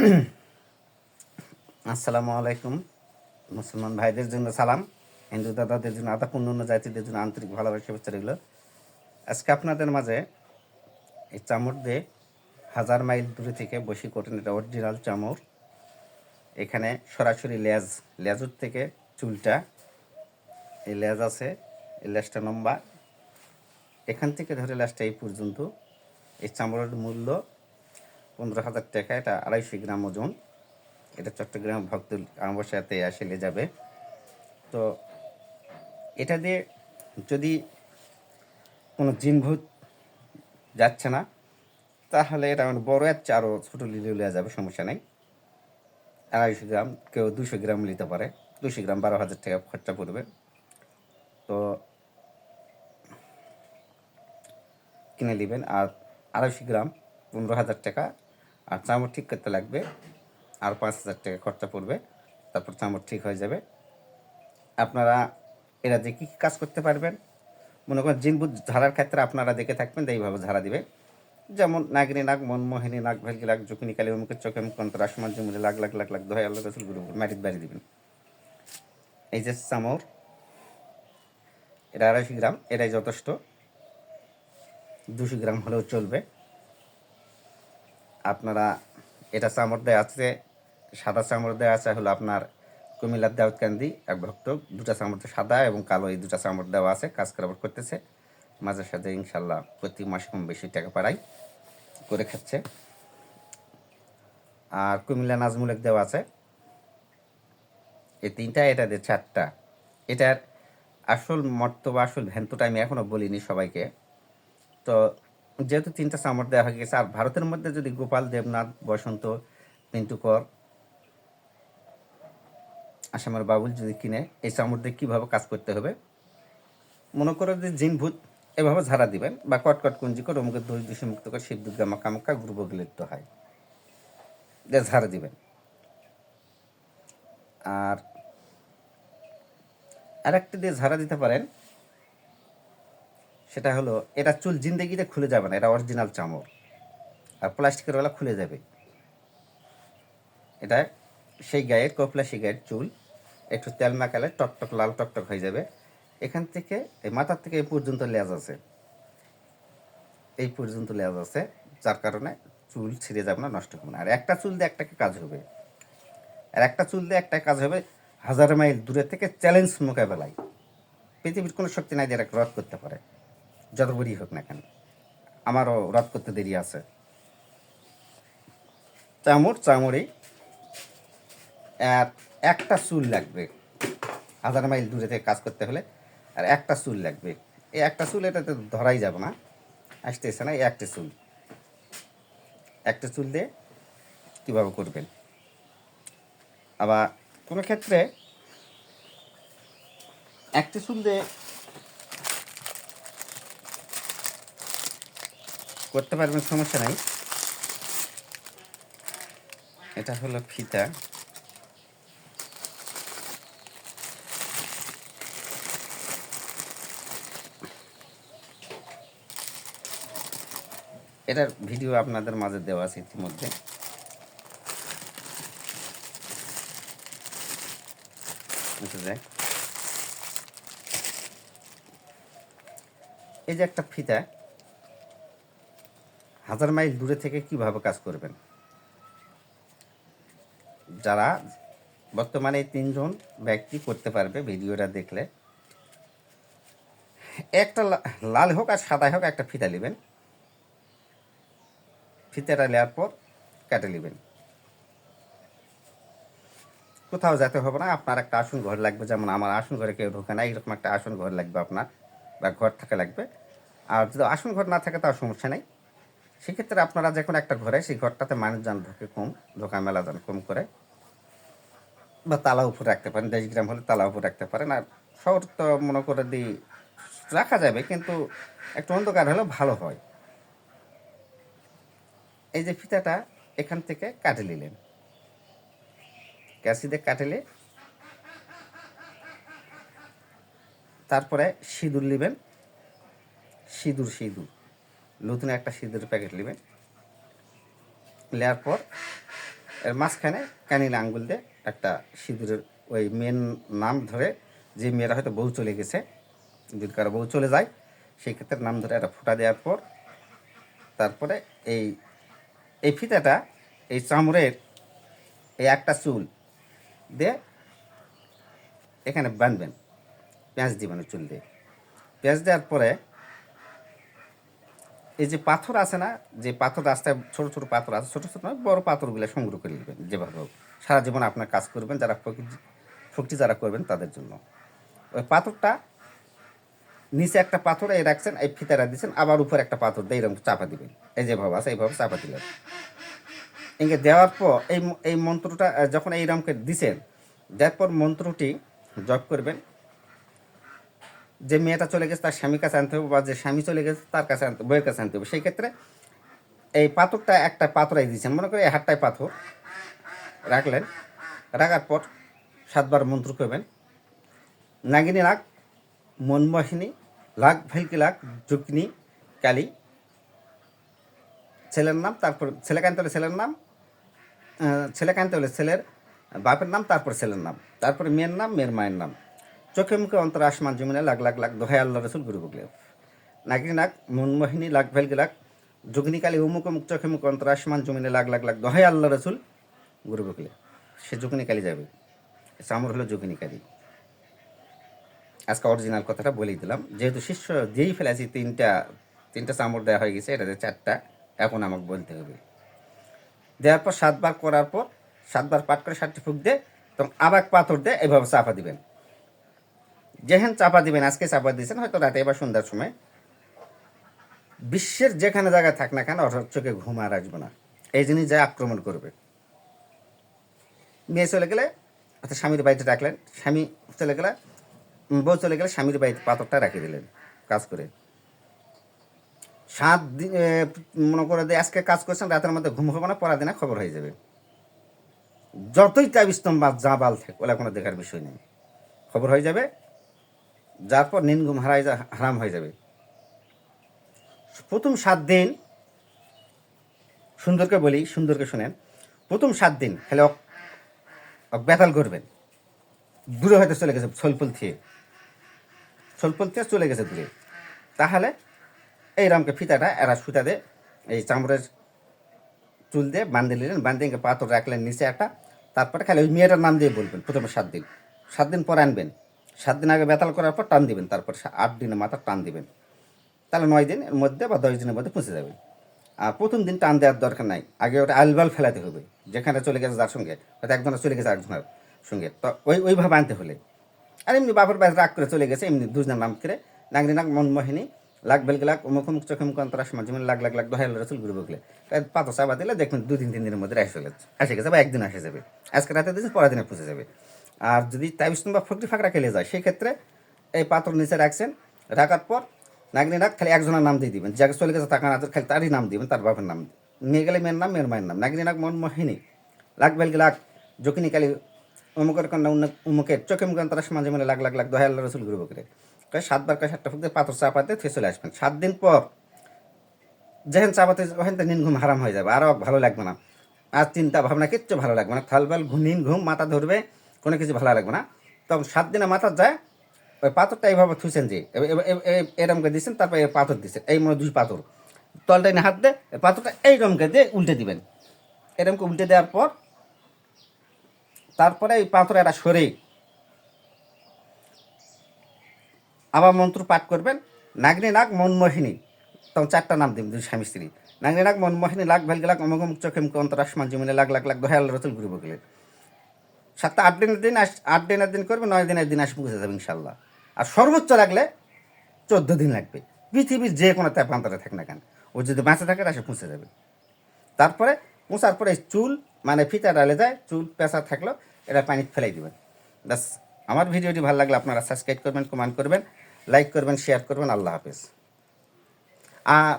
আসসালামু আলাইকুম। মুসলমান ভাইদের জন্য সালাম। হিন্দু দাদাদের জন্য আদা অন্য জাতিদের জন্য আন্তরিক ভালোবাসা রইল। আজকে আপনাদের মাঝে এই চামড় দিয়ে হাজার মাইল দূরে থেকে বসি করেন এটা অরিজিনাল চামড় এখানে সরাসরি লেজ, লেজুর থেকে চুলটা, এই লেজ আছে, এই লেজটা লম্বা। এখান থেকে ধরে লেজটা এই পর্যন্ত। এই চামড়ের মূল্য পনেরো হাজার টাকা, এটা আড়াইশো গ্রাম ওজন। এটা চট্টগ্রাম ভক্ত আমাবস্যাতে আসলে যাবে। তো এটা দিয়ে যদি কোনো জিনভূত যাচ্ছে না, তাহলে এটা মানে বড় একটা আরও ছোটো লিলে লিয়া যাবে, সমস্যা নেই। আড়াইশো গ্রাম, কেউ দুশো গ্রাম নিতে পারে। দুশো গ্রাম বারো হাজার টাকা খরচা পড়বে। তো কিনে নেবেন। আর আড়াইশো গ্রাম, পনেরো হাজার টাকা আর চামড় ঠিক করতে লাগবে। আর পাঁচ হাজার টাকা খরচা পড়বে। তারপর চামড় ঠিক হয়ে যাবে। আপনারা এরা যে কী কী কাজ করতে পারবেন, মনে করেন জিনবুদ ঝাড়ার ক্ষেত্রে আপনারা দেখে থাকবেন তো এইভাবে ঝাড়া দিবে। যেমন নাগিনী নাগ মনমোহিনী নাগ, ভেলকি লাগ জুকিনি কালী, অমুকের চোখে মুখ অন্তর, আসমান জমুলে লাখ লাখ লাখ লাখ দোহাই আল্লাহ রসুল গুরু মাটির বাড়ি দিবেন। এই যে চামড় এটা আড়াইশো গ্রাম, এটাই যথেষ্ট। দুশো গ্রাম হলেও চলবে। আপনারা এটা চামড় দেওয়া আছে, সাদা চামড় দেওয়া আছে, হলো আপনার কুমিল্লার দাউদকান্দি এক ভক্ত। দুটা চামড় সাদা এবং কালো এই দুটা চামড় দেওয়া আছে, কাজ করাবার করতেছে। মাঝে সাথে ইনশাল্লাহ প্রতি মাসে কম বেশি টাকা পাড়াই করে খাচ্ছে। আর কুমিল্লা নাজমুলেক দেওয়া আছে। এই তিনটা, এটা দিয়ে চারটা। এটার আসল মর্তবা, আসল ভ্যান্তটা আমি এখনও বলিনি সবাইকে। তো যেহেতু তিনটা চামড় দেওয়া হয়ে গেছে, আর ভারতের মধ্যে যদি গোপাল দেবনাথ, বসন্ত, পিন্টু কর, আসামের বাবুল যদি কিনে, এই চামড় দিয়ে কীভাবে কাজ করতে হবে? মনে করো যে জিনভূত এভাবে ঝাড়া দিবেন বা কটকট কুঞ্জি করে অমুকের দই দূষি মুক্ত করে শিব দুর্গা মাকা মাক্কা গুরু বগলিত হয়। দিয়ে ঝাড়া দিবেন। আর আরেকটি দিয়ে ঝাড়া দিতে পারেন সেটা হলো, এটা চুল জিন্দেগিতে খুলে যাবে না, এটা অরিজিনাল চামড়। আর প্লাস্টিকের বেলা খুলে যাবে। এটা সেই গায়ের, কপলা সেই গায়ের চুল, একটু তেল মাখালে টকটক লাল টকটক হয়ে যাবে। এখান থেকে, এই মাথার থেকে এই পর্যন্ত লেজ আছে। এই পর্যন্ত লেজ আছে, যার কারণে চুল ছিঁড়ে যাবে না, নষ্ট হবে না। আর একটা চুল দিয়ে একটাকে কাজ হবে। আর একটা চুল দিয়ে একটা কাজ হবে হাজার মাইল দূরে থেকে চ্যালেঞ্জ মোকাবেলায়। পৃথিবীর কোনো শক্তি নাই যে রদ করতে পারে। যত বড়ই হোক না কেন, আমারও রদ করতে দেরি আছে। চামড় চামড়ি আর একটা চুল লাগবে। হাজার মাইল দূরে থেকে কাজ করতে হলে আর একটা চুল লাগবে। এই একটা চুল এটাতে ধরাই যাবে না। আসতেছে না এই একটা চুল। একটা চুল দিয়ে কীভাবে করবেন? আবার কোনো ক্ষেত্রে একটা চুল দিয়ে করতে পারবেন, সমস্যা নাই। এটা হলো ফিতা। এটার ভিডিও আপনাদের মাঝে দেওয়া আছে ইতিমধ্যে। এই যে একটা ফিতা হাজার মাইল দূরে থেকে কীভাবে কাজ করবেন? যারা বর্তমানে তিনজন ব্যক্তি করতে পারবে ভিডিওটা দেখলে, একটা লাল হোক আর সাদা হোক একটা ফিতা নেবেন। ফিতাটা নেওয়ার পর কেটে নেবেন। কোথাও যেতে হবে না, আপনার একটা আসন ঘর লাগবে, যেমন আমার আসন ঘরে কেউ ঢোকে না এইরকম একটা আসন ঘর লাগবে আপনার, বা ঘর থাকা লাগবে। আর যদি আসন ঘর না থাকে তাও সমস্যা নেই। সেক্ষেত্রে আপনারা যে কোনো একটা ঘরে, সেই ঘরটাতে মানুষজন ঢোকে কম ঢোকা মেলা যান কম করে বা তালা উপর রাখতে পারেন, দেশ গ্রাম হলে তালা উপর রাখতে পারেন। আর শহর তো মনে করে দিই, রাখা যাবে, কিন্তু একটু অন্ধকার হলে ভালো হয়। এই যে ফিতাটা এখান থেকে কাটে নিলেন। ক্যাসি দিয়ে কাটেলে তারপরে সিঁদুর নেবেন। সিঁদুর সিঁদুর। নতুন একটা সিঁদুর প্যাকেট নেবেন নেওয়ার পর এর মাঝখানে কানিলে আঙ্গুল দিয়ে একটা সিঁদুরের ওই মেন নাম ধরে যে মেয়েরা হয়তো বউ চলে গেছে, যদি কারও বউ চলে যায়, সেই ক্ষেত্রে নাম ধরে একটা ফোঁটা দেওয়ার পর তারপরে এই এই ফিতাটা, এই চামড়ের এই একটা চুল দিয়ে এখানে বাঁধবেন পেঁয়াজ দিবেন ওই চুল দিয়ে। পেঁয়াজ দেওয়ার পরে এই যে পাথর আছে না, যে পাথর রাস্তায় ছোট ছোট পাথর আছে, ছোট ছোট নয়, বড় পাথরগুলো সংগ্রহ করে নেবেন যেভাবে হোক। সারা জীবন আপনার কাজ করবেন, যারা প্রকৃতি ফকটি যারা করবেন তাদের জন্য। ওই পাথরটা নিচে একটা পাথর এই রাখছেন, এই ফিতারা দিচ্ছেন, আবার উপরে একটা পাথর দিয়ে এরকম চাপা দিবেন। এই যেভাবে আছে এইভাবে চাপা দিলেন। একে দেওয়ার পর এই এই মন্ত্রটা যখন এইরকমকে দিছেন, দেওয়ার পর মন্ত্রটি জপ করবেন। যে মেয়েটা চলে গেছে, তার স্বামীর কাছে আনতে হবে বা যে স্বামী চলে গেছে, তার কাছে আনতে বইয়ের কাছে আনতে হবে। সেই ক্ষেত্রে এই পাথরটা একটা পাথরাই দিয়েছেন মনে করি এই হাতটায় পাথর রাখলেন, রাখার পর সাতবার মন্ত্র করবেন। নাগিনী লাগ মনমোহিনী লাখ ভেলকি লাগ যুগ্নি কালী। ছেলের নাম, তারপর ছেলে কানতে হলে ছেলের নাম ছেলে কানতে হলে ছেলের বাপের নাম, তারপর ছেলের নাম। তারপরে মেয়ের নাম, মেয়ের মায়ের নাম। চোখে মুখে অন্তর আসমান জমিনে লাগ লাগ লাগ দোহাই আল্লাহ রসুল গুরু বকলে। নাগরি নাক মনমোহিনী লাখ ভেলকি লাখ যুগনিকালী উমুক মুখ চোখে মুখ অন্তর আসমান জমিনে লাগ লাখ লাখ দোহাই আল্লাহ রসুল গুরু বকলে। সে যুগনিকালী যাবে। চামর হলো যুগনিকালী আজকে অরিজিনাল কথাটা বলেই দিলাম। যেহেতু শিষ্য দিয়েই ফেলেছি তিনটা তিনটা চামড় দেওয়া হয়ে গেছে, এটাতে চারটা। এখন আমাকে বলতে হবে। দেওয়ার পর সাতবার করার পর, সাতবার পাট করে সাতটি ফুক দিয়ে, তখন আবার পাথর দিয়ে এভাবে চাপা দিবেন। যেহেন চাপা দিবেন, আজকে চাপা দিয়েছেন, হয়তো রাতে এবার সন্ধ্যার সময়। বিশ্বের যেখানে জায়গায় থাক না কেন ওর চোখে ঘুম আর আসবে না। এই জিনিস যা আক্রমণ করবে। মেয়ে চলে গেলে, অর্থাৎ স্বামীর বাড়িতে ডাকলেন, স্বামী চলে গেলে বউ চলে গেলে স্বামীর বাড়িতে পাথরটা রাখিয়ে দিলেন, কাজ করে। সাত দিন মনে করে দিয়ে আজকে কাজ করছেন, রাতের মধ্যে ঘুম হবে না, পরের দিনে খবর হয়ে যাবে। যতই চাপ স্তম্ভ যা বাল থাকে ওলা কোনো দেখার বিষয় নেই। খবর হয়ে যাবে যার পর নিন ঘুম হারাই হারাম হয়ে যাবে। প্রথম সাত দিন, সুন্দরকে বলি, সুন্দরকে শুনেন, প্রথম সাত দিন খেলে বেতাল করবেন। দূরে হয়তো চলে গেছে ছলপল থেকে ছলপল থেকে চলে গেছে দূরে। তাহলে এই রামকে ফিতাটা এরা সুতা দিয়ে, এই চামড়ের চুল দিয়ে বাঁধে নিলেন। ইঙ্গে পাথর রাখলেন নিচে একটা। তারপরে খালি ওই মেয়েটার নাম দিয়ে বলবেন প্রথমে সাত দিন। সাত দিন পর আনবেন। সাত দিন আগে বেতাল করার পর টান দিবেন, তারপর আট দিনের মাথা টান দিবেন। তাহলে নয় দিনের মধ্যে বা দশ দিনের মধ্যে পৌঁছে যাবে আর প্রথম দিন টান দেওয়ার দরকার নাই, আগে ওটা আলবাল ফেলাতে হবে, যেখানে চলে গেছে যার সঙ্গে, হয়তো একজনের চলে গেছে আরেকজনের সঙ্গে। তো ওই, ওইভাবে আনতে হলে। আর এমনি বাপের বাইরে রাগ করে চলে গেছে, এমনি দুজনের নাম করে নাগরি নাক মনমোহিনী লাখ বেলকে লাখ মুখ মুখ চোখে মুখ অন্তর আসমান যেমন লাখ লাখ লাখ দহাই রসুল গুরু বকলে। পাতা চাপা দিলে দেখবেন দু তিন তিন দিনের মধ্যে এসে গেছে এসে গেছে, বা একদিন এসে যাবে। আজকে রাতে দিয়েছে, পরের দিনে পৌঁছে যাবে। আর যদি তাইবিস্তন বা ফকরি ফাঁকরা খেলে যায় সেই ক্ষেত্রে এই পাথর নিচে রাখছেন, রাখার পর নাগরি নাক খালি একজনের নাম দিয়ে দিবেন। যাকে চলে গেছে তাকে না খালি তারই নাম দিবেন, তার বাপের নাম মেয়ে গেলে মেয়ের নাম, মেয়ের মায়ের নাম। নাগরি মন মনমোহিনী লাখ বেলকে লাখ যকিনি কালী অমুকের কন্যা অন্য উমুকের চোখে মুখে অন্তর সমাজে মানে লাখ লাখ লাখ দহাই আল্লাহ রসুল গুরু বকরে। কয় সাতবার কয় সাতটা ফুক দিয়ে পাথর চাপাতে ফের চলে আসবেন। সাত দিন পর যেহেন চাপাতে ওখান থেকে নিন ঘুম হারাম হয়ে যাবে। আরও ভালো লাগবে না। আর চিন্তা ভাবনা কিচ্ছু ভালো লাগবে না। থাল থালবাল ঘুম নিন, ঘুম মাথা ধরবে। কোনো কিছু ভালো লাগবে না। তখন সাত দিনে মাথা যায়, ওই পাথরটা এইভাবে থুইছেন যে, এ- এ- এ- এ- এরম করে দিচ্ছেন তারপর এই পাথর দিচ্ছেন এই মনে দুই পাথর। তলটা এনে হাত এই পাথরটা এইরকম করে দিয়ে উল্টে দিবেন। এরকম করে উল্টে দেওয়ার পর, তারপরে এই পাথর একটা সরে, আবার মন্ত্র পাঠ করবেন, নাগনি নাগ মনমোহিনী তখন চারটা নাম দিন দুই স্বামী স্ত্রী। নাগনি নাগ মনমোহিনী লাগ ভেলকে লাখ অমুক চোখে মুখ অন্তর আসমান জমিনে লাখ লাখ দোহাই আল্লাহ রসুল গুরু বকলে সাতটা আট দিনের দিন আট দিনের দিন করবে, নয় দিনের দিন আসে পৌঁছে যাবে ইনশাল্লাহ। আর সর্বোচ্চ লাগলে চোদ্দ দিন লাগবে। পৃথিবীর যে কোনো তাপান্তরে থাক না কেন, ও যদি বাঁচে থাকে আসে পৌঁছে যাবে। তারপরে পৌঁছার পরে চুল মানে ফিতা ডালে যায়, চুল পেঁচা থাকল, এটা পানি ফেলাই দিবেন। ব্যাস, আমার ভিডিওটি ভালো লাগলে আপনারা সাবস্ক্রাইব করবেন কমেন্ট করবেন লাইক করবেন শেয়ার করবেন, আল্লাহ হাফিজ। আর